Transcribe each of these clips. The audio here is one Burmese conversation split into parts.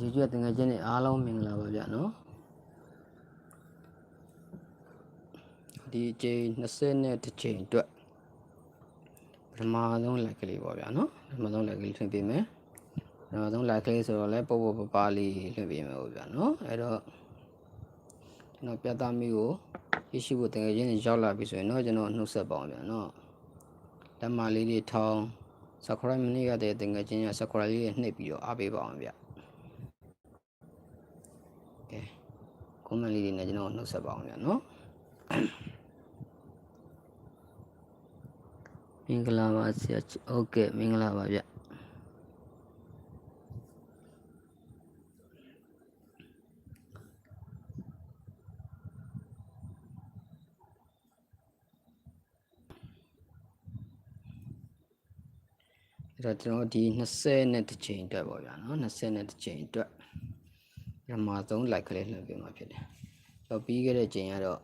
ဒီကျွတ်တငယ်ချင်းတွေအားလုံးမင်္ဂလာပါဗျနော်ဒီအချိန်20နဲ့တစ်ချိန်အတွက်ပထမဆုံးလိုက်ကလေးပေါ့ဗျာနော်ပထမဆုံးလိုက်ကလေးထွင်ပေးမယ်ပထမဆုံးလိုက်ကလေးဆိုတော့လဲပုတ်ပုတ်ပပလေးထွင်ပေးမယ်ပေါ့ဗျာနော်အဲ့တော့ကျွန်တော်ပြသမိကိုရရှိဖို့တငယ်ချင်းတွေရောက်လာပြီဆိုရင်တော့ကျွန်တော်နှုတ်ဆက်ပါအောင်ဗျာနော်လက်မလေးတွေထောင်း subscribe မနေ့ကတည်းကတငယ်ချင်းက subscribe လေးတွေနှိပ်ပြီးတော့အားပေးပါအောင်ဗျာ comment လေးတွေနဲ့ကျွန်တော်နှုတ်ဆက်ပါအောင်ဗျာနော်မင်္ဂလာပါဆရာဟုတ်ကဲ့မင်္ဂလာပါဗျအဲ့တော့ကျွန်တော်ဒီ20နဲ့တစ်ချိန်အတွက်ပေါ့ဗျာနော်20နဲ့တစ်ချိန်အတွက် ပထမဆုံး like ကလေးလှည့်ပေးမှာဖြစ်တယ်။တော့ပြီးခဲ့တဲ့ချိန်ကတော့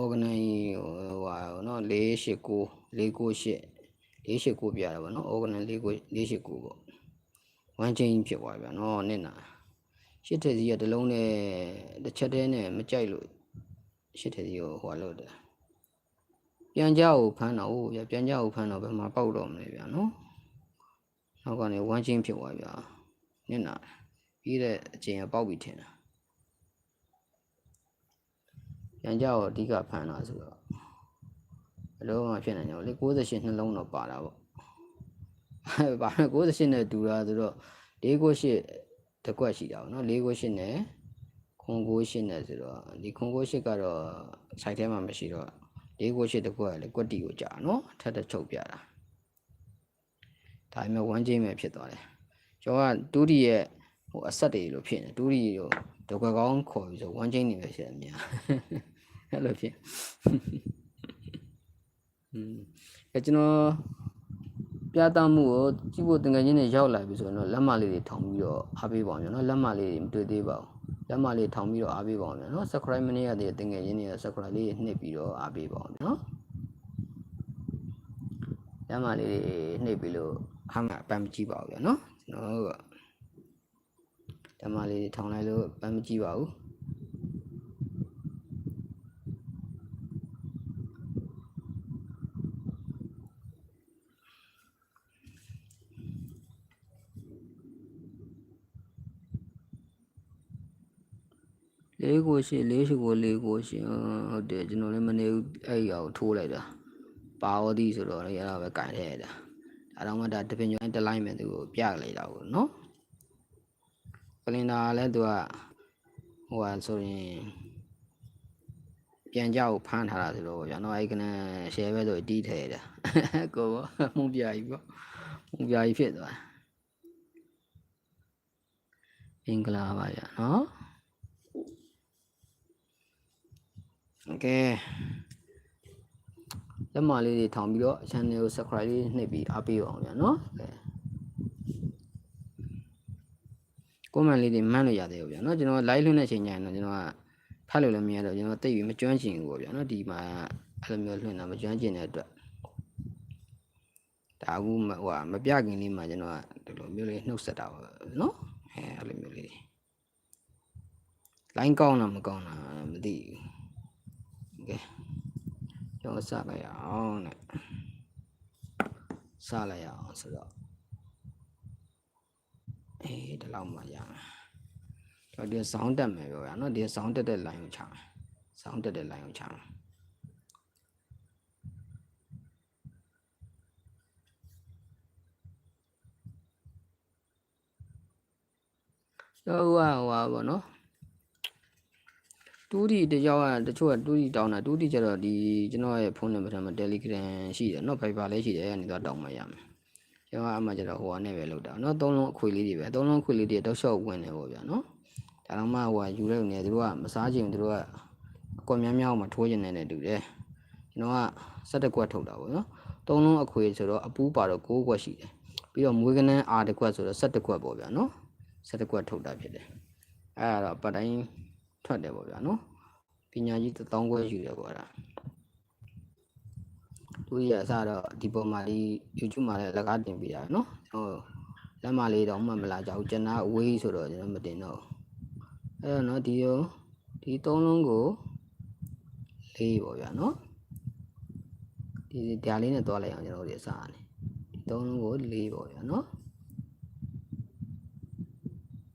organize ဟိုဟာနော်489 498 489ပြတာပေါ့နော် organize 489ပေါ့။ one chain ဖြစ်သွားဗျာနော်နင့်နာရှစ်ထက်စီကတစ်လုံးနဲ့တစ်ချက်တည်းနဲ့မကြိုက်လို့ရှစ်ထက်စီကိုဟိုဟာလို့တယ်ပြန်ကြကိုဖမ်းတော့ဟိုဗျာပြန်ကြကိုဖမ်းတော့ဘယ်မှာပေါက်တော့မလဲဗျာနော်နောက်ကနေ one chain ဖြစ်သွားဗျာနင့်နာ ပြီးတဲ့အချိန်ကပေါက်ပြီထင်တာပြန်ကြကိုအဓိကဖမ်းတာဆိုတော့ဘယ်လိုမှဖြစ်နိုင်ကြဘူးလေ68နှလုံးတော့ပါတာပေါ့အဲပါ68နဲ့တူတာဆိုတော့498တစ်ကွက်ရှိတာပေါ့နော်498နဲ့ခွန်98နဲ့ဆိုတော့ဒီခွန်98ကတော့ site ထဲမှာမရှိတော့498တစ်ကွက်ကလည်းကွက်တီကိုကြာနော်ထပ်တစ်ချုပ်ပြတာဒါပေမဲ့1 chain ပဲဖြစ်သွားတယ်ကျော်ကတူးဒီရဲ့ ဟိုအဆက်တွေလို့ဖြစ်နေတူးဒီကိုတကွက်ကောင်းခေါ်ပြီးဆို1 chain နေပဲဖြစ်တယ်များအဲ့လိုဖြစ်อืมအဲကျွန်တော်ပြသမှုကိုကြည့်ဖို့တငယ်ချင်းတွေရောက်လာပြီဆိုရင်တော့လက်မလေးတွေထောင်ပြီးတော့အားပေးပါအောင်နော်လက်မလေးတွေမတွေ့သေးပါဘူးလက်မလေးထောင်ပြီးတော့အားပေးပါအောင်နော် subscribe မနေရသေးတဲ့တငယ်ချင်းတွေက subscribe လေးနှိပ်ပြီးတော့အားပေးပါအောင်နော်လက်မလေးတွေနှိပ်ပြီးလို့အားမပန်းမကြည့်ပါဘူးဗျာနော်ကျွန်တော်တို့ ကလက်မလေးတွေထောင်လိုက်လို့ပန်းမကြည့်ပါဘူးလေးကိုရှိလေးရှိကိုလေးကိုရှိဟုတ်တယ်ကျွန်တော်လည်းမနေဘူးအဲ့ဒီအောင်ထိုးလိုက်တာပါဝတိဆိုတော့လည်းအဲ့ဒါပဲကင်ထည့်ရတာဒါတော့မှဒါတပင်ကျွန်းတစ်လိုက်မယ်သူကိုပြလိုက်တာကိုနော် ကလင်ဒါလည်းသူကဟိုဟာဆိုရင်ပြန်ကြောက်ဖမ်းထားတာဆိုတော့ဗျာနော်အဲ့ကနရှယ်ပဲဆိုတီးထည့်တာကိုပေါ့မှုပြကြီးပေါ့မှုပြကြီးဖြစ်သွားမင်္ဂလာပါဗျာနော် โอเคလက်မလေးတွေထောင်ပြီးတော့ channel ကို subscribe လေးနှိပ်ပြီးအားပေးအောင်ဗျာနော်ကဲ comment လေးတွေမှန်းလို့ရသေးဘူးဗျာနော်ကျွန်တော် live လွှင့်တဲ့အချိန်ကျရင်တော့ကျွန်တော်ကဖတ်လို့လည်းမရတော့ကျွန်တော်တိတ်ပြီးမကျွမ်းကျင်ဘူးပေါ့ဗျာနော်ဒီမှာအဲ့လိုမျိုးလွှင့်တာမကျွမ်းကျင်တဲ့အတွက်ဒါအခုဟိုဟာမပြခင်လေးမှာကျွန်တော်ကဒီလိုမျိုးလေးနှုတ်ဆက်တာပါနော်အဲအဲ့လိုမျိုးလေး line ကောင်းလားမကောင်းလားမသိဘူးကဲကျွန်တော်စလိုက်ရအောင်နဲ့စလိုက်ရအောင်ဆိုတော့ အေးဒီလောက်မှရမယ်ဒီဆောင်းတက်မယ်ပြောရနော်ဒီဆောင်းတက်တဲ့ line ကိုချမယ်ဆောင်းတက်တဲ့ line ကိုချမယ်တော့ဟိုဟာပေါ့နော်တူတီတယောက်ကတချို့ကတူတီတောင်းတာတူတီကျတော့ဒီကျွန်တော်ရဲ့ဖုန်းနံပါတ်မှာ Telegram ရှိတယ်နော် Viber လည်းရှိတယ်အဲ့ဒါနေတော့တောင်းမှရမယ် ကျွန်တော်အမှကျတော့ဟိုကနေပဲလောက်တာเนาะသုံးလုံးအခွေလေးတွေပဲသုံးလုံးအခွေလေးတွေတောက်လျှောက်ဝင်နေပေါ့ဗျာเนาะဒါတော့မှဟိုကယူတဲ့နေသူတို့ကမစားချင်သူတို့ကအကွက်များများအောင်မထိုးချင်နေတဲ့တူတယ်ကျွန်တော်က17ကွက်ထုတ်တာပေါ့နော်သုံးလုံးအခွေဆိုတော့အပူးပါတော့9ကွက်ရှိတယ်ပြီးတော့မွေးကနန်းအာတစ်ကွက်ဆိုတော့17ကွက်ပေါ့ဗျာเนาะ17ကွက်ထုတ်တာဖြစ်တယ်အဲ့ဒါတော့ပတ်တိုင်းထွက်တယ်ပေါ့ဗျာနော်ပညာကြီးတောင်းခွဲယူတယ်ပေါ့ဒါ သူရအစတော့ဒီပေါ်မှာဒီ YouTube မှာလည်းလကားတင်ပေးတာနော်ကျွန်တော်လက်မလေးတော့မှတ်မလာကြဘူးကျွန်တော်အဝေးဆိုတော့ကျွန်တော်မတင်တော့ဘူးအဲ့တော့နော်ဒီရောဒီသုံးလုံးကိုလေးပေါ့ဗျာနော်ဒီတရားလေးနဲ့တွားလိုက်အောင်ကျွန်တော်တို့အစားနေဒီသုံးလုံးကိုလေးပေါ့ဗျာနော်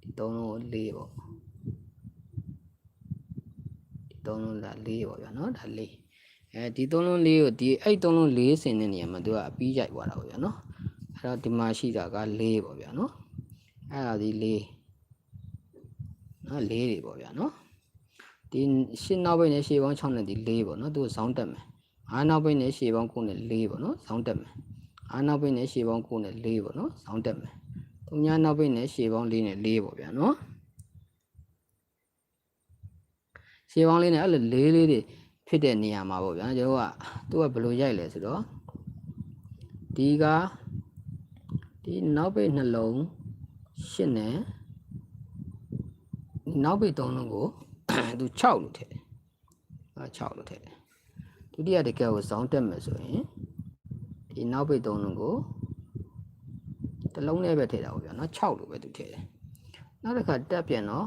ဒီသုံးလုံးကိုလေးပေါ့ဒီသုံးလုံးကလေးပေါ့ဗျာနော်ဒါလေး အဲဒီသုံးလုံးလေးကိုဒီအဲ့သုံးလုံးလေးစင်တဲ့နေရာမှာသူကအပြီးကြိုက်သွားတာပေါ့ဗျာနော်အဲ့တော့ဒီမှာရှိတာကလေးပေါ့ဗျာနော်အဲ့ဒါဒီလေးနော်လေးတွေပေါ့ဗျာနော်ဒီရှင်းနောက်ဘက်နဲ့ရှေ့ပေါင်း6နဲ့ဒီလေးပေါ့နော်သူဇောင်းတက်မယ်အားနောက်ဘက်နဲ့ရှေ့ပေါင်း9နဲ့လေးပေါ့နော်ဇောင်းတက်မယ်အားနောက်ဘက်နဲ့ရှေ့ပေါင်း9နဲ့လေးပေါ့နော်ဇောင်းတက်မယ်သူများနောက်ဘက်နဲ့ရှေ့ပေါင်း4နဲ့လေးပေါ့ဗျာနော်ရှေ့ပေါင်းလေးနဲ့အဲ့လိုလေးလေးတွေ ဖြစ်တဲ့နေရာမှာပေါ့ဗျာကျွန်တော်ကသူကဘယ်လိုရိုက်လဲဆိုတော့ဒီကဒီနောက်ဘက်နှလုံးရှင်းနဲ့ဒီနောက်ဘက်သုံးလုံးကိုသူ6လို့ထည့်တယ်အဲ6လို့ထည့်တယ်ဒုတိယတကယ်ကိုဇောင်းတက်မယ်ဆိုရင်ဒီနောက်ဘက်သုံးလုံးကိုတစ်လုံးနဲ့ပဲထည့်တာပေါ့ဗျာနော်6လို့ပဲသူထည့်တယ်နောက်တစ်ခါတက်ပြန်တော့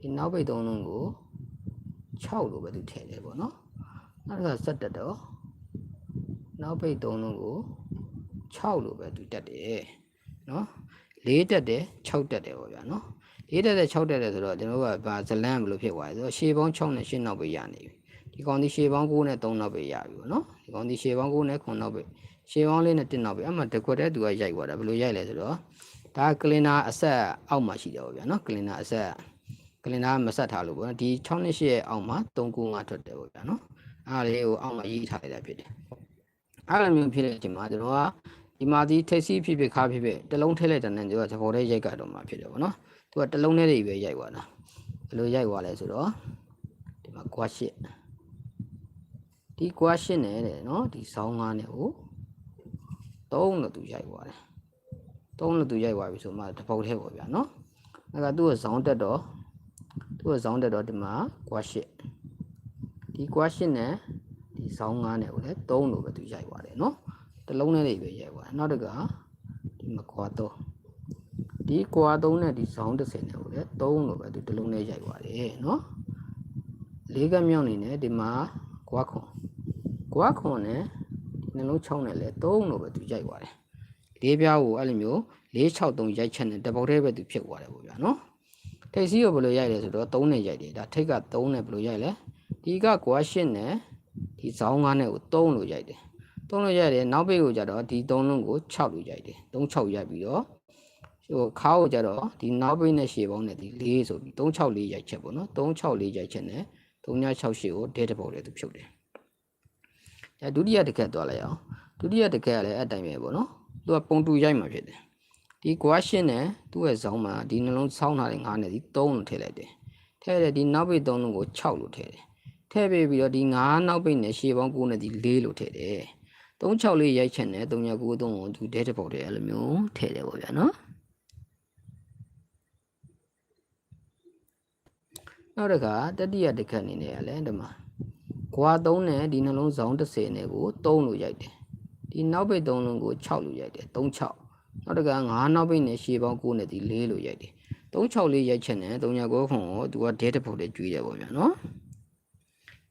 ဒီနောက်ဘက်သုံးလုံးကို6လို့ပဲသူထည့်တယ်ပေါ့နော် နောက်တစ်ခါဆက်တက်တော့နောက်ဘက်သုံးလုံးကို6လို့ပဲသူတက်တယ်နော်4တက်တယ်6တက်တယ်ပေါ့ဗျာနော်4တက်တယ်6တက်တယ်ဆိုတော့ကျွန်တော်တို့ကဗာဇလန်ဘယ်လိုဖြစ်သွားလဲဆိုတော့ရှေးပေါင်း6နဲ့8နောက်ပဲရနေပြီဒီကောင်ဒီရှေးပေါင်း9နဲ့3နောက်ပဲရပြီပေါ့နော်ဒီကောင်ဒီရှေးပေါင်း9နဲ့9နောက်ပဲရှေးပေါင်းလေးနဲ့1နောက်ပဲအဲ့မှာတကွက်တဲ့သူကရိုက်သွားတာဘယ်လိုရိုက်လဲဆိုတော့ဒါကလင်နာအဆက်အောက်မှာရှိတယ်ပေါ့ဗျာနော်ကလင်နာအဆက်ကလင်နာမဆက်ထားလို့ပေါ့နော်ဒီ6နဲ့8ရဲ့အောက်မှာ3 9 5ထွက်တယ်ပေါ့ဗျာနော် အားလေးကိုအောက်မှာရေးထားလိုက်တာဖြစ်တယ်အဲ့လိုမျိုးဖြစ်တဲ့အချိန်မှာကျွန်တော်ကဒီမှာဒီထိပ်စီးဖြစ်ဖြစ်ခါဖြစ်ဖြစ်တစ်လုံးထည့်လိုက်တဲ့နဲ့ကျွန်တော်သဘောတည်းရိုက်ကတော့မှာဖြစ်တယ်ပေါ့နော်သူကတစ်လုံးနဲ့တွေပဲရိုက်သွားတာဘယ်လိုရိုက်သွားလဲဆိုတော့ဒီမှာကွာရှစ်ဒီကွာရှစ်နဲ့တဲ့နော်ဒီဆောင်းငါးနဲ့ကိုသုံးလို့သူရိုက်သွားတယ်သုံးလို့သူရိုက်သွားပြီဆိုမှတပုတ်ထဲပေါ့ဗျာနော်အဲ့ကသူ့ကိုဇောင်းတက်တော့သူ့ကိုဇောင်းတက်တော့ဒီမှာကွာရှစ် ဒီကွာရှစ်နဲ့ဒီဇောင်းငါးနဲ့ကိုလည်းသုံးလို့ပဲသူရိုက်သွားတယ်နော်တစ်လုံးနဲ့တွေပဲရိုက်သွားတယ်နောက်တစ်ခါဒီမှာကွာတော့ဒီကွာသုံးနဲ့ဒီဇောင်း30နဲ့ကိုလည်းသုံးလို့ပဲသူတစ်လုံးနဲ့ရိုက်သွားတယ်နော်လေးကမြောက်နေနဲ့ဒီမှာကွာခွန်ကွာခွန်နဲ့ဒီနှလုံး6နဲ့လည်းသုံးလို့ပဲသူရိုက်သွားတယ်လေးပြားကိုအဲ့လိုမျိုး463ရိုက်ချက်နဲ့တပုတ်တည်းပဲသူဖြစ်သွားတယ်ပေါ့ဗျာနော်ထိပ်စီးကိုဘယ်လိုရိုက်လဲဆိုတော့3နဲ့ရိုက်တယ်ဒါထိပ်က3နဲ့ဘယ်လိုရိုက်လဲ ဒီကကွာ8နဲ့ဒီဇောင်း9နဲ့ကို3လို့ရိုက်တယ်3လို့ရိုက်တယ်နောက်ဘေးကိုကြတော့ဒီ3လုံးကို6လို့ရိုက်တယ်3 6ရိုက်ပြီးတော့ဟိုခါကိုကြတော့ဒီနောက်ဘေးနဲ့ရှေ့ပေါင်းနဲ့ဒီ4ဆိုပြီး3 6 4ရိုက်ချက်ပေါ့နော်3 6 4ရိုက်ချက်နဲ့3 6 6ရှေ့ကိုဒဲတပုတ်လေးသူဖြုတ်တယ်အဲဒုတိယတစ်ခက်သွားလိုက်အောင်ဒုတိယတစ်ခက်ကလည်းအတိုင်းပဲပေါ့နော်သူကပုံတူရိုက်မှာဖြစ်တယ်ဒီကွာရှင်းနဲ့သူ့ရဲ့ဇောင်းမှာဒီနှလုံးဆောင်းထားတဲ့ငါးနဲ့ဒီ3လို့ထည့်လိုက်တယ်ထည့်တယ်ဒီနောက်ပိတ်3လုံးကို6လို့ထည့်တယ် ထည့်ပေးပြီးတော့ဒီ9နောက်ပိတ်နဲ့ရှေ့ပေါင်း9နဲ့ဒီ4လို့ထည့်တယ်3 6လေးရိုက်ချက်နဲ့3 9 9 3ကိုသူဒဲတစ်ပုတ်တည်းအဲ့လိုမျိုးထည့်တယ်ပေါ့ဗျာနော်နောက်တစ်ခါတတိယတစ်ခက်အနေနဲ့ကလည်းဒီမှာကွာ3နဲ့ဒီနှလုံးဇောင်း30နဲ့ကို3လို့ရိုက်တယ်ဒီနောက်ပိတ်3လုံးကို6လို့ရိုက်တယ်3 6နောက်တစ်ခါ9နောက်ပိတ်နဲ့ရှေ့ပေါင်း9နဲ့ဒီ4လို့ရိုက်တယ်3 6လေးရိုက်ချက်နဲ့3 9 9ခွန်ကိုသူကဒဲတစ်ပုတ်တည်းကျွေးတယ်ပေါ့ဗျာနော်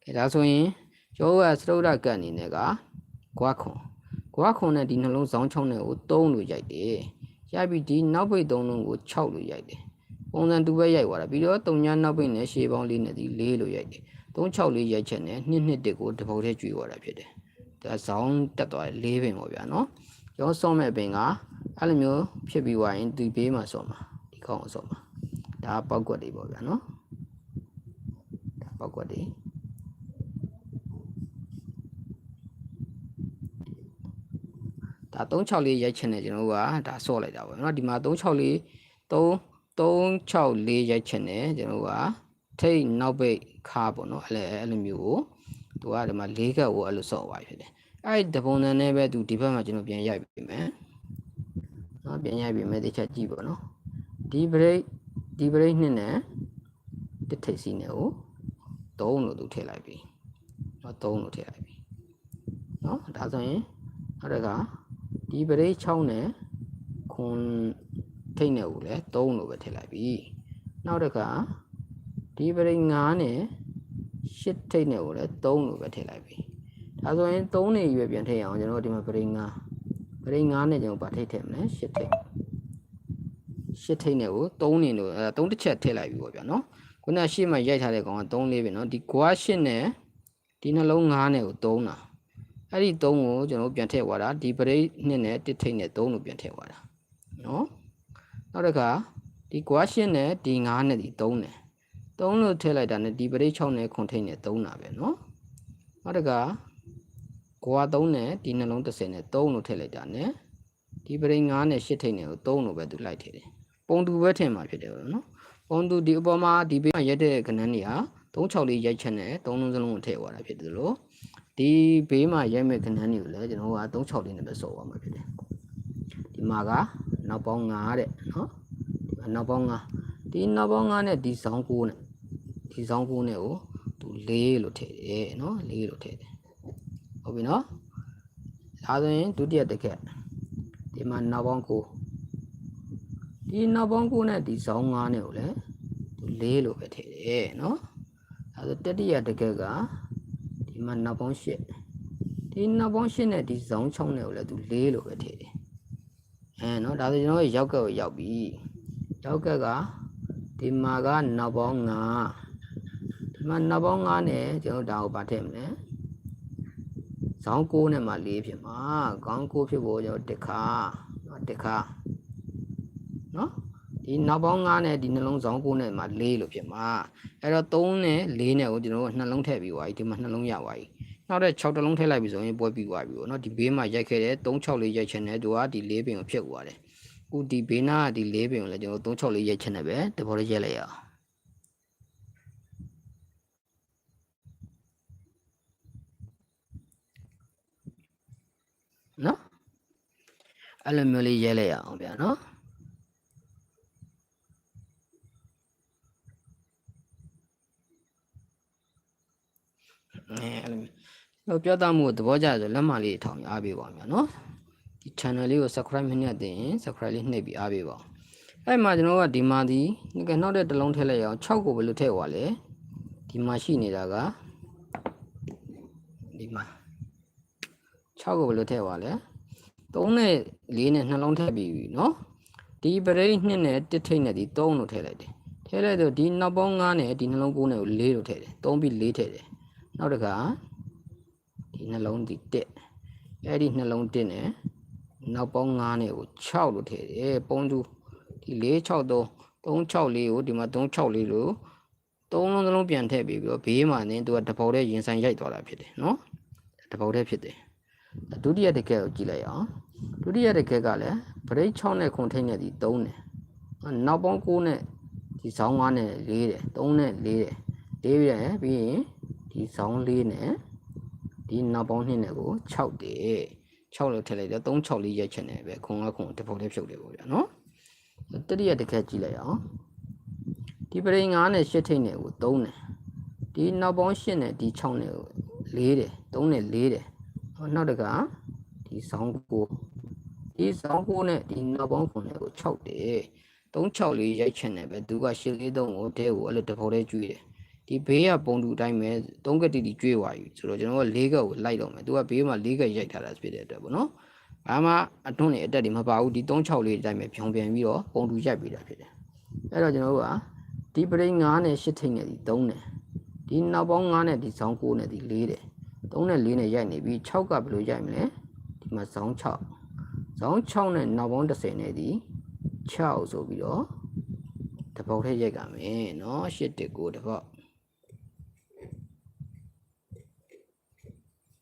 အဲဒါဆိုရင်ကျောကစတုဒ္ဒကတ်အနေနဲ့ကကွာခွန်ကွာခွန်နဲ့ဒီနှလုံးဇောင်း6နဲ့ကို3လို့ရိုက်တယ်ရိုက်ပြီးဒီနောက်ပိတ်3လုံးကို6လို့ရိုက်တယ်ပုံစံတူပဲရိုက်သွားတာပြီးတော့3ညနောက်ပိတ်နဲ့ရှေ့ပေါင်းလေးနဲ့ဒီ4လို့ရိုက်တယ်3 6လေးရိုက်ချက်နဲ့2 2တစ်ကိုတစ်ပုတ်တည်းကျွေးသွားတာဖြစ်တယ်ဒါဇောင်းတက်သွားတယ်၄ပင်ပေါ့ဗျာနော်ကျောင်းစောမဲ့ပင်ကအဲ့လိုမျိုးဖြစ်ပြီးသွားရင်ဒီဘေးမှာစောမှာဒီကောင်းအောင်စောမှာဒါပောက်ကွက်တွေပေါ့ဗျာနော်ဒါပောက်ကွက်တွေ ဒါ36လေးရိုက်ချင်တယ်ကျွန်တော်တို့ကဒါဆော့လိုက်တာပေါ့နော်ဒီမှာ36လေး3 364ရိုက်ချင်တယ်ကျွန်တော်တို့ကထိတ်နောက်ပိတ်ခါပေါ့နော်အဲ့လိုအဲ့လိုမျိုးကိုသူကဒီမှာ၄ကက်ကိုအဲ့လိုဆော့သွားဖြစ်တယ်အဲ့ဒီတပုံစံနဲ့ပဲသူဒီဘက်မှာကျွန်တော်ပြန်ရိုက်ပြီမယ်နော်ပြန်ရိုက်ပြီမယ်တခြားကြည့်ပေါ့နော်ဒီ break ဒီ break နှစ်နဲ့တစ်ထိပ်စီနဲ့ကို3လို့သူထည့်လိုက်ပြီနော်3လို့ထည့်လိုက်ပြီနော်ဒါဆိုရင်နောက်တစ်ခါ ဒီ break 6နဲ့ခွန် ထိတ်နဲ့ကိုလည်း3လို့ပဲထည့်လိုက်ပြီနောက်တစ်ခါဒီပရိ9နဲ့8ထိတ်နဲ့ကိုလည်း3လို့ပဲထည့်လိုက်ပြီဒါဆိုရင်3နေရွယ်ပြန်ထည့်ရအောင်ကျွန်တော်ဒီမှာပရိ9ပရိ9နဲ့ကျွန်တော်ဗာထိတ်ထည့်မလဲ8ထိတ်8ထိတ်နဲ့ကို3နေလို့အဲ3တစ်ချက်ထည့်လိုက်ပြီပေါ့ဗျာနော်ခုနရှေ့မှာရိုက်ထားတဲ့ကောင်က3လေးပဲเนาะဒီကွာ8နဲ့ဒီနှလုံး9နဲ့ကို3တာ အဲ့ဒီ3ကိုကျွန်တော်ပြန်ထည့်သွားတာဒီ break နှစ်နဲ့တစ်ထိတ်နဲ့3လို့ပြန်ထည့်သွားတာနော်နောက်တစ်ခါဒီ question နဲ့ဒီ9နဲ့ဒီ3နဲ့3လို့ထည့်လိုက်တာနဲ့ဒီ break 6နဲ့ခွန်ထိတ်နဲ့3တာပဲနော်နောက်တစ်ခါကွာ3နဲ့ဒီနှလုံး30နဲ့3လို့ထည့်လိုက်တာနဲ့ဒီပရိန်9နဲ့10ထိန်နဲ့ကို3လို့ပဲသူလိုက်ထည့်တယ်ပုံတူပဲထင်မှာဖြစ်တယ်ဗျာနော်ပုံတူဒီအပေါ်မှာဒီဘေးမှာရက်တဲ့ကဏ္ဍနေဟာ364ရိုက်ချက်နဲ့3လုံးစလုံးကိုထည့်သွားတာဖြစ်တယ်လို့ ဒီဘေးမှာရိုက်မဲ့ကဏ္ဍတွေကိုလည်းကျွန်တော်က36လေးနဲ့ပဲစော်သွားမှာဖြစ်တယ်ဒီမှာကနောက်ပေါင်း9တဲ့နော်ဒီမှာနောက်ပေါင်း9ဒီနောက်ပေါင်း9နဲ့ဒီဇောင်း9နဲ့ဒီဇောင်း9နဲ့ကိုသူ4လို့ထည့်တယ်နော်4လို့ထည့်တယ်ဟုတ်ပြီနော်ဒါဆိုရင်ဒုတိယတစ်ခက်ဒီမှာနောက်ပေါင်း9ဒီနောက်ပေါင်း9နဲ့ဒီဇောင်း9နဲ့ကိုလည်းသူ4လို့ပဲထည့်တယ်နော်ဒါဆိုတတိယတစ်ခက်ကဒီ မှာနောက်ပေါင်း8ဒီနောက်ပေါင်း8နဲ့ဒီဇောင်း6နဲ့ကိုလည်းသူ4လို့ပဲထည့်တယ်အဲနော်ဒါဆိုကျွန်တော်ရောက်ကက်ကိုရောက်ပြီရောက်ကက်ကဒီမှာကနောက်ပေါင်း9ဒီမှာနောက်ပေါင်း9နဲ့ကျွန်တော်ဒါကိုဗာထည့်မလဲဇောင်း6နဲ့မှ4ဖြစ်မှာခေါင်း6ဖြစ်ဖို့ကျွန်တော်တစ်ခါနော်တစ်ခါနော် ဒီနောက်ပေါင်း9နဲ့ဒီနှလုံးဇောင်း9နဲ့မှ4လို့ဖြစ်မှာအဲ့တော့3နဲ့4နဲ့ကိုကျွန်တော်တို့နှလုံးထည့်ပြီးသွားပြီဒီမှာနှလုံးရသွားပြီနောက်တဲ့6တလုံးထည့်လိုက်ပြီဆိုရင်ပွဲပြီးသွားပြီပေါ့နော်ဒီဘေးမှာရိုက်ခဲ့တဲ့3 6လေးရိုက်ချင်တယ်သူကဒီ4ပင်ကိုဖြတ်သွားတယ်အခုဒီဘေးနာကဒီ4ပင်ကိုလည်းကျွန်တော်3 6လေးရိုက်ချင်တယ်ပဲတဘောလေးရိုက်လိုက်ရအောင်နော်အဲ့လိုမျိုးလေးရဲလိုက်ရအောင်ဗျာနော် အဲအဲ့လိုမျိုးတော့ပြောသားမှုကိုသဘောကျဆိုလက်မလေးထောင်အားပေးပါဦးနော်ဒီ channel လေးကို subscribe မနှက်သေးရင် subscribe လေးနှိပ်ပြီးအားပေးပါဦးအဲ့မှာကျွန်တော်ကဒီမှာဒီငကနောက်တဲ့တစ်လုံးထည့်လိုက်ရအောင်6ကိုဘယ်လိုထည့်သွားလဲဒီမှာရှိနေတာကဒီမှာ6ကိုဘယ်လိုထည့်သွားလဲ3နဲ့4နဲ့နှလုံးထည့်ပြီးပြီနော်ဒီပရိတ်2နဲ့1ထိတ်နဲ့ဒီ3လို့ထည့်လိုက်တယ်ထည့်လိုက်တော့ဒီနောက်ပေါင်း9နဲ့ဒီနှလုံး9နဲ့ကို4လို့ထည့်တယ်3ပြီး4ထည့်တယ် နောက်တစ်ခါဒီနှလုံးဒီ1အဲ့ဒီနှလုံး1နဲ့နောက်ပေါင်း9နဲ့ကို6လို့ထည့်တယ်ပုံသူဒီ4 6 3 3 6လေးကိုဒီမှာ3 6လေးလို့သုံးလုံးသလုံးပြန်ထည့်ပြီးပြီးတော့ဘေးမှာနင်းသူကတပေါက်တည်းရင်ဆိုင်ရိုက်သွားတာဖြစ်တယ်နော်တပေါက်တည်းဖြစ်တယ်ဒုတိယတစ်ကက်ကိုကြည့်လိုက်အောင်ဒုတိယတစ်ကက်ကလည်းဗရိတ်6နဲ့ခွန်ထိတ်နဲ့ဒီ3နဲ့နောက်ပေါင်း9နဲ့ဒီဇောင်း9နဲ့4တယ်3နဲ့4တယ်4ပြီးတယ်ပြီးရင် ဒီဇောင်း4နဲ့ဒီနောက်ပေါင်း2နဲ့ကို6တယ်6လို့ထည့်လိုက်တော့3 6လေးရိုက်ချင်တယ်ပဲခွန်ကခွန်တပေါက်တည်းဖြုတ်တယ်ပေါ့ဗျာနော်တတိယတစ်ကက်ကြည့်လိုက်အောင်ဒီပရိ9နဲ့8ထိတ်နဲ့ကို3တယ်ဒီနောက်ပေါင်း8နဲ့ဒီ6နဲ့ကို4တယ်3နဲ့4တယ်နောက်တကဒီဇောင်းကိုဒီဇောင်းကိုနဲ့ဒီနောက်ပေါင်း9နဲ့ကို6တယ်3 6လေးရိုက်ချင်တယ်ပဲသူက8လေး3ကိုတဲကိုအဲ့လိုတပေါက်တည်းကျွေးတယ် ဒီဘေးကပုံတူအတိုင်းပဲ3ကတိတိကျွေးသွားပြီဆိုတော့ကျွန်တော်က4ကကိုလိုက်တော့မယ်သူကဘေးမှာ4ကရိုက်ထားတာဖြစ်တဲ့အတွက်ပေါ့နော်ဘာမှအတွန်းနေအတက်တွေမပါဘူးဒီ36လေးအတိုင်းပဲဖြုံပြန်ပြီးတော့ပုံတူရိုက်ပြီးတာဖြစ်တယ်အဲ့တော့ကျွန်တော်တို့ကဒီပရိ9နဲ့8ထိတ်နဲ့ဒီ3နဲ့ဒီနောက်ပေါင်း9နဲ့ဒီဇောင်း9နဲ့ဒီ4တဲ့3နဲ့4နဲ့ရိုက်နေပြီး6ကဘယ်လိုရိုက်မလဲဒီမှာဇောင်း6ဇောင်း6နဲ့နောက်ပေါင်း10နဲ့ဒီ6ဆိုပြီးတော့တပုတ်ထည့်ရိုက်ကမယ်နော်8 1 9တပုတ်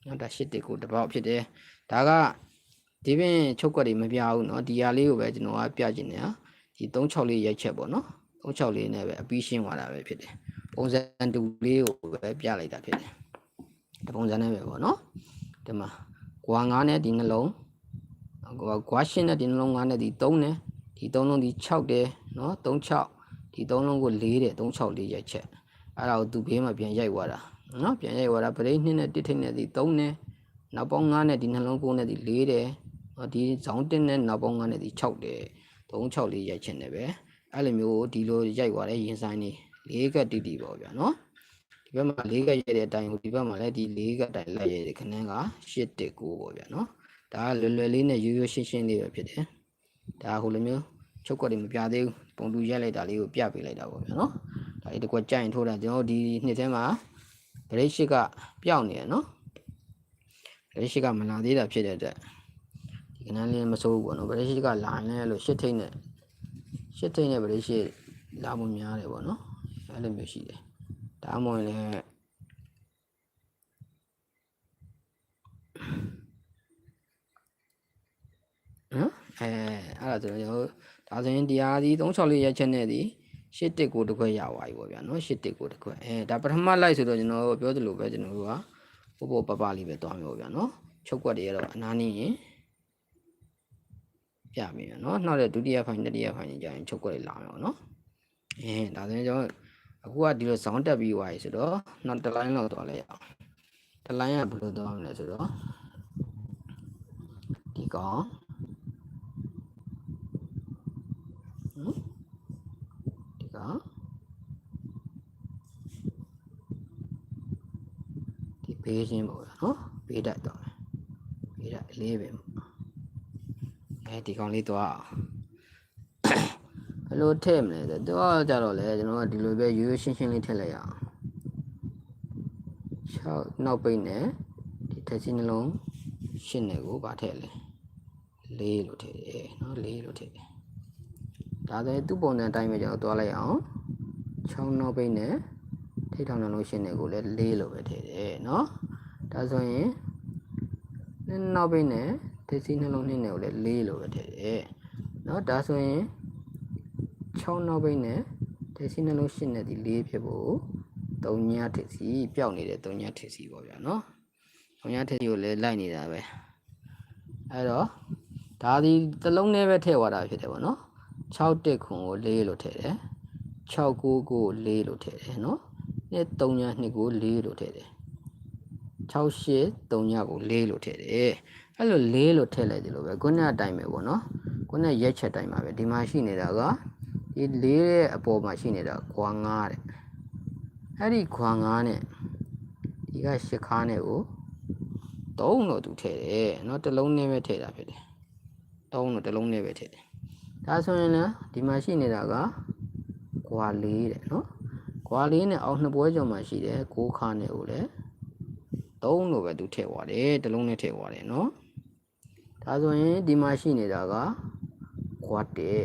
နော်ဒါ၈၁ကိုတပေါက်ဖြစ်တယ်ဒါကဒီပြင်ချုပ်ကွက်တွေမပြဘူးနော်ဒီဟာလေးကိုပဲကျွန်တော်ကပြချင်တယ်ဟာဒီ36လေးရိုက်ချက်ပေါ့နော်36လေးနဲ့ပဲအပြီးရှင်းသွားတာပဲဖြစ်တယ်ပုံစံတူလေးကိုပဲပြလိုက်တာဖြစ်တယ်ဒီပုံစံနဲ့ပဲပေါ့နော်ဒီမှာကွာ9နဲ့ဒီနှလုံးကွာရှင်းနဲ့ဒီနှလုံး9နဲ့ဒီ3နဲ့ဒီ3လုံးဒီ6တယ်နော်36ဒီ3လုံးကို4တယ်36လေးရိုက်ချက်အဲ့ဒါကိုသူ့ဘေးမှာပြန်ရိုက်သွားတာ နော်ပြန်ရိုက်သွားတာပရိ2နဲ့1ထိပ်နဲ့ဒီ3နဲ့နောက်ပေါင်း9နဲ့ဒီနှလုံး9နဲ့ဒီ4တယ်ဒီဇောင်း1နဲ့နောက်ပေါင်း9နဲ့ဒီ6တယ်364ရိုက်ချင်တယ်ပဲအဲ့လိုမျိုးဒီလိုရိုက်သွားတဲ့ရင်ဆိုင်နေ၄ကတ်တီတီပေါ့ဗျာနော်ဒီဘက်မှာ၄ကတ်ရိုက်တဲ့အတိုင်းကိုဒီဘက်မှာလည်းဒီ၄ကတ်တိုင်လိုက်ရိုက်တဲ့ခဏန်းက819ပေါ့ဗျာနော်ဒါကလွယ်လွယ်လေးနဲ့ရိုးရိုးရှင်းရှင်းလေးပဲဖြစ်တယ်ဒါဟိုလိုမျိုးချုပ်ကွက်တွေမပြသေးဘူးပုံတူရိုက်လိုက်တာလေးကိုပြပေးလိုက်တာပေါ့ဗျာနော်ဒါလေးတစ်ခွက်ကြိုင်ထိုးတာကျွန်တော်တို့ဒီနှစ်ထဲမှာ ဗရိတ်ရှိကပျောက်နေရနော်ဗရိတ်ရှိကမလာသေးတာဖြစ်တဲ့အတွက်ဒီကနန်းလေးမစိုးဘူးပေါ့နော်ဗရိတ်ရှိကလာရင်လည်းအဲ့လိုရှစ်ထိတ်နဲ့ရှစ်ထိတ်နဲ့ဗရိတ်ရှိလာမှုများတယ်ပေါ့နော်အဲ့လိုမျိုးရှိတယ်ဒါမှမဟုတ်လည်းနော်အဲအဲ့ဒါဆိုတော့ကျွန်တော်တို့ဒါဆိုရင်တရားဒီ364ရက်ချက်နဲ့ဒီ ရှစ်တစ်ကိုတစ်ခွက်ရသွားပြီပေါ့ဗျာနော်ရှစ်တစ်ကိုတစ်ခွက်အဲဒါပထမလိုက်ဆိုတော့ကျွန်တော်တို့ပြောသလိုပဲကျွန်တော်တို့ကပို့ပို့ပပလေးပဲသွားမျိုးဗျာနော်ချုပ်ကွက်တွေကတော့အနားနေရင်ပြပြီနော်နောက်တဲ့ဒုတိယဖိုင်တတိယဖိုင်ကျရင်ချုပ်ကွက်တွေလာမယ်ပေါ့နော်အဲဒါဆိုရင်ကျွန်တော်အခုကဒီလိုဇောင်းတက်ပြီးသွားပြီဆိုတော့နောက်တစ်လိုင်းလောက်သွားလိုက်အောင်တစ်လိုင်းကဘယ်လိုသွားမလဲဆိုတော့ဒီကောင်ဒီ ကောင်ဒီဘေးချင်းပေါ့ဗျာနော်ဘေးတက်တော့ဘေးတက်အလေးပဲအဲဒီကောင်လေးသွားအောင်ဘယ်လိုထည့်မလဲဆိုတော့ကြတော့လေကျွန်တော်ကဒီလိုပဲရိုးရိုးရှင်းရှင်းလေးထည့်လိုက်ရအောင်6နောက်ပိတ်နဲ့ဒီထက်စီနှလုံးရှင်းနယ်ကိုဗာထည့်လဲလေးလို့ထည့်တယ်နော်လေးလို့ထည့်တယ် ဒါဆိုရင်သူ့ပုံစံအတိုင်းပဲကျွန်တော်သွားလိုက်အောင်ချောင်းနောက်ပိတ်နဲ့ထိထောင်လို့ရှင်တွေကိုလည်းလေးလိုပဲထည့်တယ်เนาะဒါဆိုရင်နောက်ပိတ်နဲ့ဒစီနှလုံးနှင်းတွေကိုလည်းလေးလိုပဲထည့်တယ်เนาะဒါဆိုရင်ချောင်းနောက်ပိတ်နဲ့ဒစီနှလုံးရှင်းနဲ့ဒီလေးဖြစ်ဖို့တုံညာထစ်စီပျောက်နေတဲ့တုံညာထစ်စီပေါ့ဗျာเนาะတုံညာထစ်စီကိုလည်းလိုက်နေတာပဲအဲ့တော့ဒါဒီသလုံးနဲ့ပဲထည့်သွားတာဖြစ်တယ်ပေါ့เนาะ 61ခွန်ကို4လို့ထည့်တယ်69ကို4လို့ထည့်တယ်နော်နှစ်3ည2ကို4လို့ထည့်တယ်68 3ညကို4လို့ထည့်တယ်အဲ့လို4လို့ထည့်လိုက်တယ်လို့ပဲခုနအတိုင်းပဲပေါ့နော်ခုနရက်ချက်တိုင်းပါပဲဒီမှာရှိနေတာကဒီ4ရဲ့အပေါ်မှာရှိနေတာခွာ9တဲ့အဲ့ဒီခွာ9နဲ့ဒီက6ခါနဲ့ကို3လို့သူထည့်တယ်เนาะတစ်လုံးနဲ့ပဲထည့်တာဖြစ်တယ်3လို့တစ်လုံးနဲ့ပဲထည့်တယ် ဒါဆိုရင်လည်းဒီမှာရှိနေတာကကွာလေးတဲ့နော်ကွာလေးနဲ့အောင်နှစ်ပွဲကျော်မှရှိတယ်ကိုးခါနဲ့ကိုလည်းသုံးလို့ပဲသူထည့်သွားတယ်တလုံးနဲ့ထည့်သွားတယ်နော်ဒါဆိုရင်ဒီမှာရှိနေတာကကွာတဲ့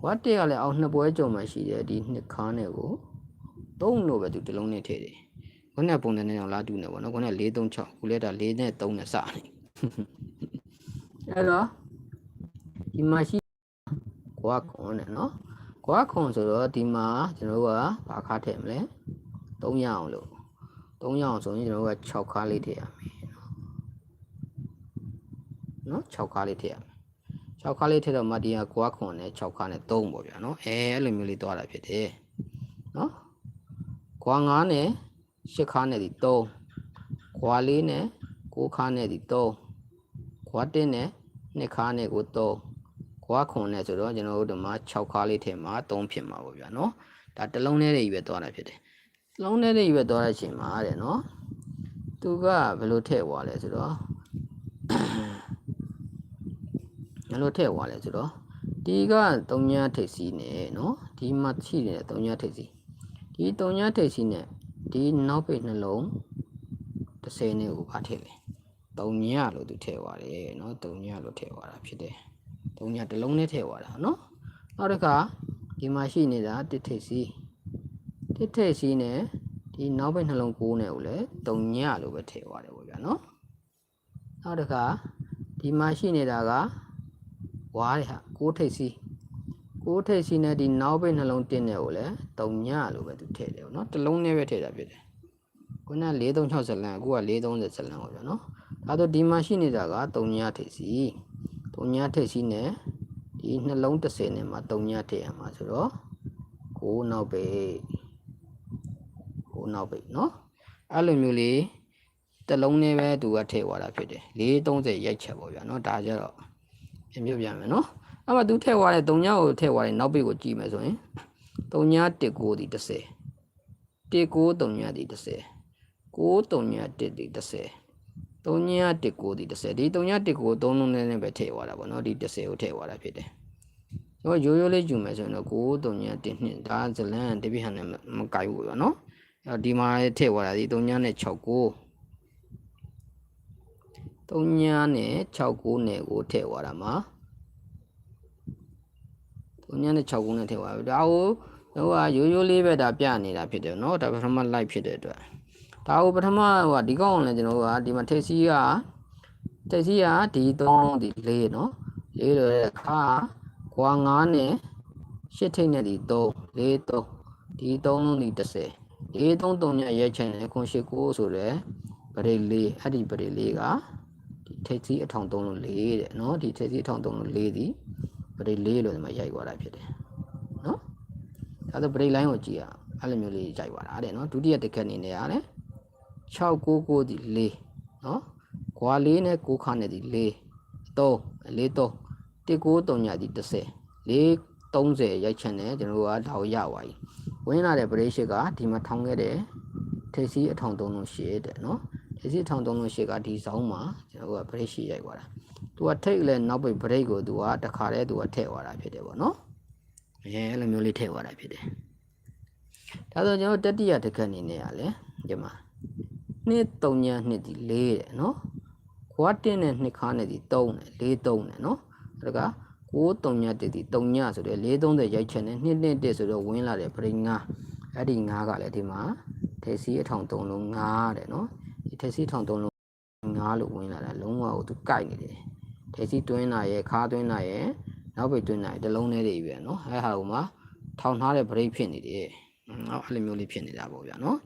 ကွာတဲ့ကလည်းအောင်နှစ်ပွဲကျော်မှရှိတယ်ဒီနှစ်ခါနဲ့ကိုသုံးလို့ပဲသူတလုံးနဲ့ထည့်တယ်ခုနကပုံစံနဲ့အောင်လာတူနေပေါ့နော်ခုနက436ခုလဲတာ4နဲ့3နဲ့စတယ်အဲ့တော့ဒီမှာရှိ ကွာခွန်နဲ့နော်ကွာခွန်ဆိုတော့ဒီမှာကျွန်တော်တို့ကဘာခါထည့်မလဲ3ရအောင်လို့3ရအောင်ဆိုရင်ကျွန်တော်တို့က6ခါလေးထည့်ရမယ်နော်6ခါလေးထည့်ရမယ်6ခါလေးထည့်တော့မဒီကကွာခွန်နဲ့6ခါနဲ့3ပေါ့ဗျာနော်အဲအဲ့လိုမျိုးလေးသွားတာဖြစ်တယ်နော်ကွာ9နဲ့ရှစ်ခါနဲ့ဒီ3ခွာလေးနဲ့ကိုခါနဲ့ဒီ3ခွာ1နဲ့နှစ်ခါနဲ့ကို3 ကွာခွန်နဲ့ဆိုတော့ကျွန်တော်တို့ဒီမှာ6ခါလေးထဲမှာ3ဖြစ်မှာပေါ့ဗျာနော်ဒါတလုံးနဲ့တည်းပဲသွားတာဖြစ်တယ်တလုံးနဲ့တည်းပဲသွားတဲ့အချိန်မှာတဲ့နော်သူကဘယ်လိုထည့်သွားလဲဆိုတော့ဘယ်လိုထည့်သွားလဲဆိုတော့ဒီက3ညထိပ်စီနဲ့နော်ဒီမှာရှိတယ်3ညထိပ်စီဒီ3ညထိပ်စီနဲ့ဒီနောက်ပိတ်နှလုံး30နဲ့ကိုပါထည့်တယ်3ညလို့သူထည့်သွားတယ်နော်3ညလို့ထည့်သွားတာဖြစ်တယ် သုံးညတစ်လုံးနဲ့ထည့်သွားတာနော်နောက်တစ်ခါဒီမှာရှိနေတာတစ်ထိပ်စီတစ်ထိပ်စီနဲ့ဒီနောက်ဘက်နှလုံးကိုးနဲ့ကိုလည်းသုံးညလို့ပဲထည့်သွားတယ်ပေါ့ဗျာနော်နောက်တစ်ခါဒီမှာရှိနေတာကဝါးတဲ့ဟာကိုးထိပ်စီကိုးထိပ်စီနဲ့ဒီနောက်ဘက်နှလုံးတင်းနဲ့ကိုလည်းသုံးညလို့ပဲသူထည့်တယ်ပေါ့နော်တစ်လုံးနဲ့ပဲထည့်တာဖြစ်တယ်ခုန436ဇလံအခုက430ဇလံပေါ့ဗျာနော်ဒါဆိုဒီမှာရှိနေတာက3ညထိပ်စီ တုံညထိပ်စီနဲ့ဒီနှလုံး30နဲ့မှာတုံညထည့်ရမှာဆိုတော့ကိုးနောက်ပိတ်ကိုးနောက်ပိတ်နော်အဲ့လိုမျိုးလေးတစ်လုံးနဲ့ပဲသူကထည့်သွားတာဖြစ်တယ်430ရိုက်ချက်ပေါ့ဗျာနော်ဒါကြတော့ပြင်ပြပြန်မယ်နော်အဲ့မှာ तू ထည့်သွားတဲ့3ညကိုထည့်သွားတဲ့နောက်ပိတ်ကိုကြည့်မယ်ဆိုရင်3ည19ဒီ30 19 3ညဒီ30 9 3ည1ဒီ30 3ည19ဒီ30ဒီ3ည19ကို3လုံးနဲ့လည်းပဲထည့်သွားတာပေါ့နော်ဒီ30ကိုထည့်သွားတာဖြစ်တယ်ကျွန်တော်ရိုးရိုးလေးယူမယ်ဆိုရင်တော့9 3ည1နှစ်ဒါဇလန်တပိဟန်နဲ့မကိုက်ဘူးပေါ့နော်အဲ့ဒီမှာထည့်သွားတာဒီ3ညနဲ့6ကို3ညနဲ့6ကိုနဲ့ကိုထည့်သွားတာမှာ3ညနဲ့6ကိုနဲ့ထည့်သွားပြီဒါကိုတော့ရိုးရိုးလေးပဲဒါပြနေတာဖြစ်တယ်နော်ဒါပထမ live ဖြစ်တဲ့အတွက် ဒါကိုပထမဟိုဒီကောင်းလည်းကျွန်တော်ကဒီမှာထိပ်စီးကထိပ်စီးကဒီ3လုံးဒီ4နော်4လို့တဲ့အခါကွာ9နဲ့8ထိပ်နဲ့ဒီ3 4 3ဒီ3လုံးဒီ30 4 3 3ညရဲချင်တယ်ခွန်ရှိ9ဆိုတဲ့ပရိလေးအဲ့ဒီပရိလေးကဒီထိပ်စီးအထောင်3လုံး4တဲ့နော်ဒီထိပ်စီးအထောင်3လုံး4ဒီပရိလေးလို့ဒီမှာရိုက်သွားတာဖြစ်တယ်နော်ဒါဆိုပရိလိုင်းကိုကြည့်ရအောင်အဲ့လိုမျိုးလေးရိုက်သွားတာတဲ့နော်ဒုတိယတစ်ခက်အနေနဲ့ရတယ် 699ဒီ4နော်ကွာ4နဲ့6ခါနဲ့ဒီ4 3 4 3 193ညဒီ30 4 30ရိုက်ချင်တယ်ကျွန်တော်တို့ကဒါကိုရပါပြီဝင်လာတဲ့ပရိရှိကဒီမှာထောင်ခဲ့တဲ့ထိပ်စီးအထောင်3လုံးရှိတဲ့နော်ထိပ်စီးအထောင်3လုံးရှိကဒီဇောင်းမှာကျွန်တော်တို့ကပရိရှိရိုက်သွားတာသူကထိတ်လဲနောက်ပိတ်ပရိတ်ကိုသူကတခါတည်းသူကထည့်သွားတာဖြစ်တယ်ပေါ့နော်အဲအဲ့လိုမျိုးလေးထည့်သွားတာဖြစ်တယ်ဒါဆိုကျွန်တော်တတိယတစ်ခက်အနေနဲ့ရလဲဒီမှာ နှစ်3ညနှစ်ဒီ4တဲ့နော်ခွာတင်းနဲ့နှစ်ခါနဲ့ဒီ3နဲ့4 3နဲ့နော်ဒါက6 3ညတစ်ဒီ3ညဆိုတော့430ရိုက်ချက်နဲ့နှစ်နှစ်တစ်ဆိုတော့ဝင်လာတယ်ပရိငါအဲ့ဒီငါကလည်းဒီမှာထေစီအထောင်3လုံး9တဲ့နော်ဒီထေစီထောင်3လုံး9လို့ဝင်လာတာလုံးဝကိုသူကြိုက်နေတယ်ထေစီတွင်းလာရဲ့ခါတွင်းလာရဲ့နောက်ပိတ်တွင်းလာရဲ့တလုံးလေးတွေပဲနော်အဲ့ဟာကမှထောင်ထားတဲ့ break ဖြစ်နေတယ်နော်အဲ့လိုမျိုးလေးဖြစ်နေတာပေါ့ဗျာနော်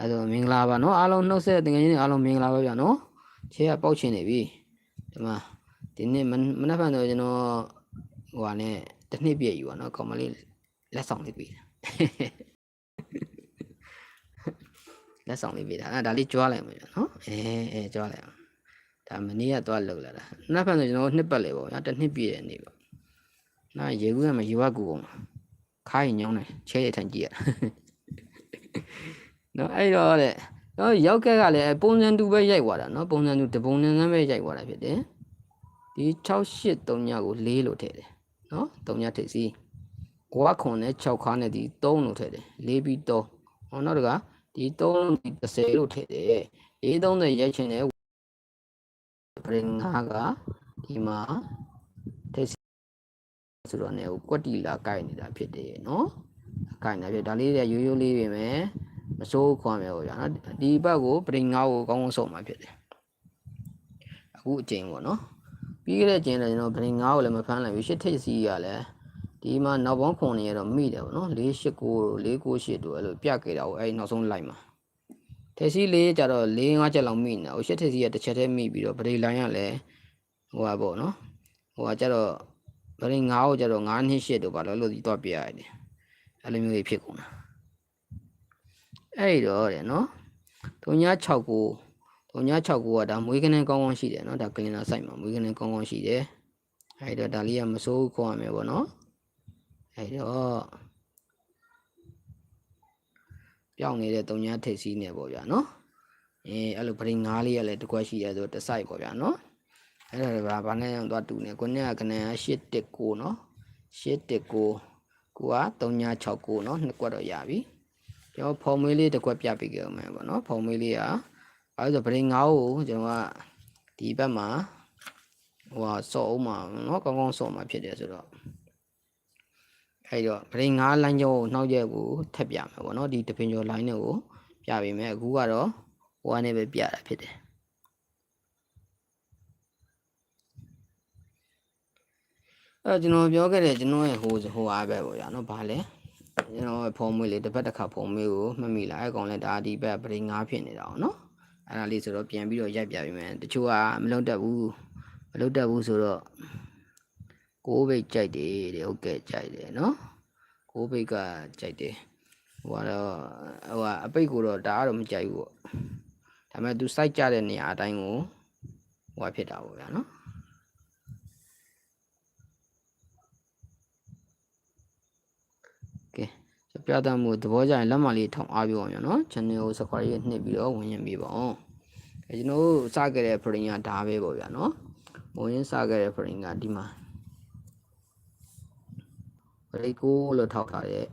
အဲဒါမင်္ဂလာပါနော်အားလုံးနှုတ်ဆက်တင်ငယ်ချင်းတွေအားလုံးမင်္ဂလာပါဗျာနော်ခြေကပေါက်ချင်နေပြီဒီမှာဒီနေ့မမနက်ဖြန်တော့ကျွန်တော်ဟိုဟာနဲ့တစ်နှစ်ပြည့်ယူပါနော်ကောင်မလေးလက်ဆောင်လေးပေးတာလက်ဆောင်လေးပေးတာအဲ့ဒါလေးကြွားလိုက်မှာဗျာနော်အဲအဲကြွားလိုက်အောင်ဒါမနေ့ကသွားလောက်လာတာမနက်ဖြန်ဆိုကျွန်တော်နှစ်ပတ်လေပေါ့ဗျာတစ်နှစ်ပြည့်တဲ့နေ့ပေါ့နားရေကူးရမှာရေဝကူပေါ့ခိုင်းညောင်းတယ်ချဲရထန်ကြည့်ရ နော်အဲ့တော့တဲ့နော်ရောက်ကက်ကလည်းပုံစံတူပဲရိုက်သွားတာနော်ပုံစံတူတပုံစံပဲရိုက်သွားတာဖြစ်တယ်ဒီ683ညကို4လို့ထည့်တယ်နော်3ညထည့်စီကွာခွန်နဲ့6ခါနဲ့ဒီ3လို့ထည့်တယ်4ပြီး3ဟောနောက်တကဒီ3ဒီ30လို့ထည့်တယ်430ရိုက်ချင်တယ်ပရင်ငါကဒီမှာထည့်ဆိုတော့ねကိုကွက်တီလာကိုက်နေတာဖြစ်တယ်နော်ကိုက်နေတာဖြစ်ဒါလေးတွေရိုးရိုးလေးပဲမယ် မစိုးခွန်မယ်ပေါ့ဗျာနော်ဒီဘက်ကိုပရင်ငါကိုကောင်းကောင်းဆုံးမှာဖြစ်တယ်အခုအချိန်ပေါ့နော်ပြီးခဲ့တဲ့အချိန်လည်းကျွန်တော်ပရင်ငါကိုလည်းမဖမ်းလိုက်ဘူးရှစ်ထိပ်စီးရလဲဒီမှာနောက်ပေါင်းခွန်နေရတော့မိတယ်ပေါ့နော်489 498တို့အဲ့လိုပြခဲ့တာကိုအဲ့နောက်ဆုံးလိုက်မှာထက်စီလေးကြတော့၄၅ချက်လောက်မိနေတာဟိုရှစ်ထက်စီကတစ်ချက်တည်းမိပြီးတော့ဗရိတ်လိုင်းကလည်းဟိုဟာပေါ့နော်ဟိုကကြတော့ဗရိတ်9ကိုကြတော့9နှစ်8တို့ပါလို့လို့ဒီတော့ပြရတယ်အဲ့လိုမျိုးကြီးဖြစ်ကုန်တာ အဲ့တော့တဲ့နော်3969 3969ကဒါမွေးကနန်းကောင်းကောင်းရှိတယ်နော်ဒါကလင်နာဆိုင်မှာမွေးကနန်းကောင်းကောင်းရှိတယ်အဲ့တော့ဒါလေးကမစိုးခေါ်ရမယ်ပေါ့နော်အဲ့တော့ပြောင်းနေတဲ့တုံညာထိပ်စီးနေပေါ့ဗျာနော်အဲအဲ့လိုပရိငါးလေးကလည်းတစ်ခွက်ရှိရဲဆိုတစ်ဆိုင်ပေါ့ဗျာနော်အဲ့ဒါကဘာနဲ့တော့တူနေကိုနဲ့ကနန်819နော်819ကိုက3969နော်နှစ်ခွက်တော့ရပြီ ကျွန်တော်ဖုံမေးလေးတစ်ခွက်ပြပေးကြအောင်မယ်ပေါ့နော်ဖုံမေးလေးကအဲဆိုပရိငါးကိုကျွန်တော်ကဒီဘက်မှာဟိုဟာစော့အောင်မှာနော်ကောင်းကောင်းစော့မှာဖြစ်တယ်ဆိုတော့အဲ့တော့ဗရင်၅လိုင်းကျော်ကိုနှောက်ရက်ကိုထပ်ပြမယ်ပေါ့နော်ဒီတပင်ကျော်လိုင်းတွေကိုပြပေးမယ်အခုကတော့ဟိုကနေပဲပြတာဖြစ်တယ်အဲ့ကျွန်တော်ပြောခဲ့တယ်ကျွန်တော်ရဲ့ဟိုဟိုအားပဲပေါ့ဗျာနော်ဗာလဲ ကျွန်တော်ရဲ့ဖုံးမွေးလေးတစ်ပတ်တစ်ခါဖုံးမွေးကိုမှတ်မိလားအဲ့ကောင်လဲဒါဒီဘက်ဗရင်၅ဖြစ်နေတာ哦နော်အဲ့ဒါလေးဆိုတော့ပြန်ပြီးတော့ရိုက်ပြပေးမယ်တချို့ကမလုံတတ်ဘူးမလုံတတ်ဘူးဆိုတော့ကိုးဘိတ်ကြိုက်တယ်တဲ့ဟုတ်ကဲ့ကြိုက်တယ်နော်ကိုးဘိတ်ကကြိုက်တယ်ဟိုကတော့ဟိုကအပိတ်ကိုတော့ဒါကတော့မကြိုက်ဘူးပေါ့ဒါပေမဲ့ तू စိုက်ကြတဲ့နေရာအတိုင်းကိုဟိုကဖြစ်တာပေါ့ဗျာနော် ပြသမှုသဘောကျရင်လက်မလေးထောင်အားပြောအောင်ရနော် channel ကို subscribe ရနှစ်ပြီးတော့ဝင်ရင်ပြီးပါအောင်အဲကျွန်တော်တို့စခဲ့တဲ့ frame ကဒါပဲပေါ့ဗျာနော်ဝင်ရင်စခဲ့တဲ့ frame ကဒီမှာ break ကိုလို့ထောက်ထားတဲ့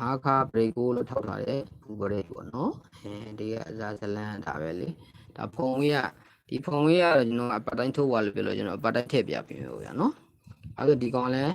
အားခါ break ကိုလို့ထောက်ထားတဲ့ဘူ break ပေါ့နော်အဲဒီကအစားဇလန်ဒါပဲလေဒါဖုံဝေးကဒီဖုံဝေးကတော့ကျွန်တော်အပတ်တိုင်းထုတ်ပါလို့ပြောလို့ကျွန်တော်အပတ်တိုင်းထည့်ပြပေးမယ်ပေါ့ဗျာနော်အဲဒါဒီကောင်လည်း